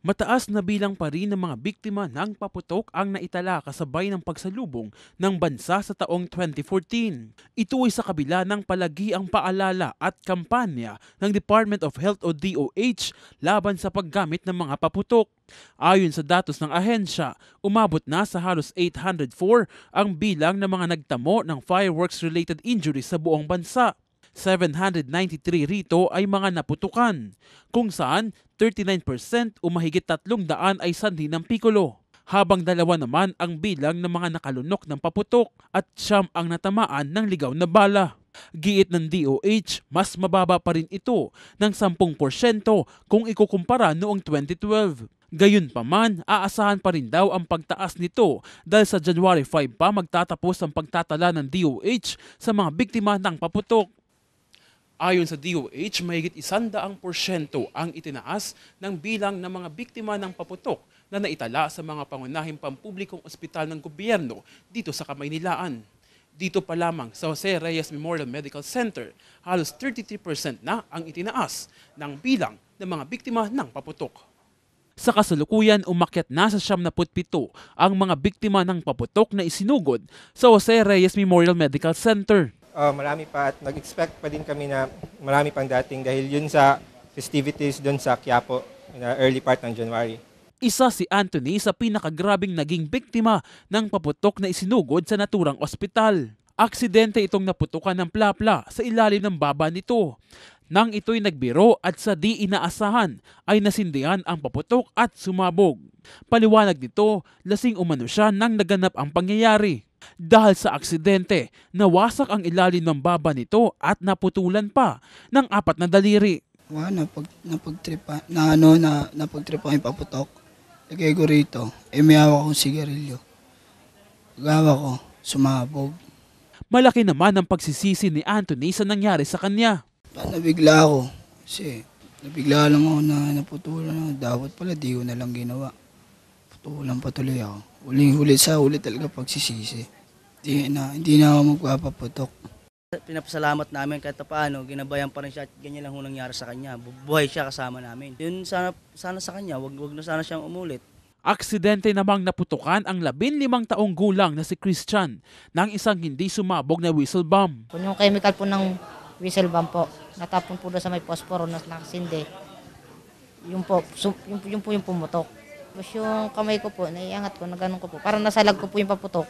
Mataas na bilang pa rin ng mga biktima ng paputok ang naitala kasabay ng pagsalubong ng bansa sa taong 2014. Ito ay sa kabila ng palagiang paalala at kampanya ng Department of Health o DOH laban sa paggamit ng mga paputok. Ayon sa datos ng ahensya, umabot na sa halos 804 ang bilang ng mga nagtamo ng fireworks-related injuries sa buong bansa. 793 rito ay mga naputukan, kung saan 39% o mahigit 300 ay sanhi ng pikulo, habang dalawa naman ang bilang ng mga nakalunok ng paputok at siyam ang natamaan ng ligaw na bala. Giit ng DOH, mas mababa pa rin ito ng 10% kung ikukumpara noong 2012. Gayunpaman, aasahan pa rin daw ang pagtaas nito dahil sa January 5 pa magtatapos ang pagtatala ng DOH sa mga biktima ng paputok. Ayon sa DOH, mahigit isandaang porsyento ang itinaas ng bilang ng mga biktima ng paputok na naitala sa mga pangunahing pampublikong ospital ng gobyerno dito sa Kamaynilaan. Dito pa lamang sa Jose Reyes Memorial Medical Center, halos 33% na ang itinaas ng bilang ng mga biktima ng paputok. Sa kasalukuyan, umakyat na sa 77 ang mga biktima ng paputok na isinugod sa Jose Reyes Memorial Medical Center. Uh, marami pa at nag-expect pa din kami na marami pang dating dahil yun sa festivities doon sa Quiapo na early part ng January. Isa si Anthony sa pinakagrabing naging biktima ng paputok na isinugod sa naturang ospital. Aksidente itong naputukan ng plapla sa ilalim ng baba nito. Nang ito'y nagbiro at sa di inaasahan ay nasindihan ang paputok at sumabog. Paliwanag nito, lasing umano siya nang naganap ang pangyayari. Dahil sa aksidente, nawasak ang ilalim ng baba nito at naputulan pa ng apat na daliri. Wala, napag, napagtripa, na ano, na, napagtripa yung paputok. Lagay ko rito, eh may hawak akong sigarilyo. Paghawa ko, sumabog. Malaki naman ang pagsisisi ni Anthony sa nangyari sa kanya. Pa, nabigla ako. Kasi, nabigla lang ako na naputulan ako. Dapat pala, di ko na lang ginawa. Putulan patuloy ako. Huling-huli sa huli talaga pagsisisi. Hindi na, hindi na ako magpapaputok. Pinapasalamat namin kahit paano, ginabayan pa rin siya at ganyan lang ho nangyari sa kanya. Buhay siya kasama namin. Yun sana, sana sa kanya, wag, wag na sana siyang umulit. Aksidente namang naputukan ang 15 taong gulang na si Christian ng isang hindi sumabog na whistle bomb. Kung yung chemical po ng whistle bomb po, natapon po doon sa may posporo na nakasindi. Yung po, sum, yung, yung po yung pumutok. Tapos yung kamay ko po, naiangat ko, na ganun ko po. Parang nasalag ko po yung paputok.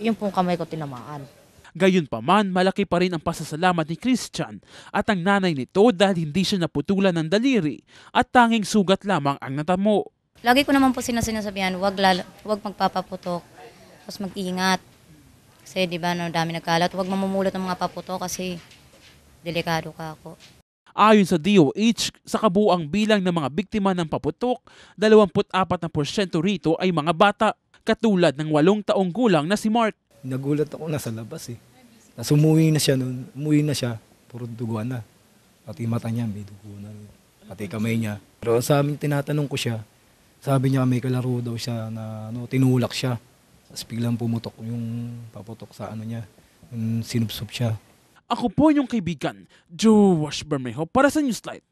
Yung pong kamay ko tinamaan. Gayunpaman, malaki pa rin ang pasasalamat ni Christian at ang nanay nito dahil hindi siya naputulan ng daliri at tanging sugat lamang ang natamo. Lagi ko naman po sinasabihan, wag, wag magpapaputok, tapos mag-ingat. Kasi di ba, no, dami nagkalat, wag mamumulot ng mga paputok kasi delikado ka ako. Ayon sa DOH, sa kabuang bilang ng mga biktima ng paputok, 24% rito ay mga bata, katulad ng walong taong gulang na si Mark. Nagulat ako nasa labas eh. Tapos umuwi na siya noon, umuwi na siya, puro duguan na. Pati mata niya, may dugo na. Pati kamay niya. Pero sa amin tinatanong ko siya, sabi niya may kalaro daw siya na ano, tinulak siya. Tapos biglang pumutok yung paputok sa ano niya, yung sinupsup siya. Ako po yung kaibigan, Joe Washburn para sa Newslight.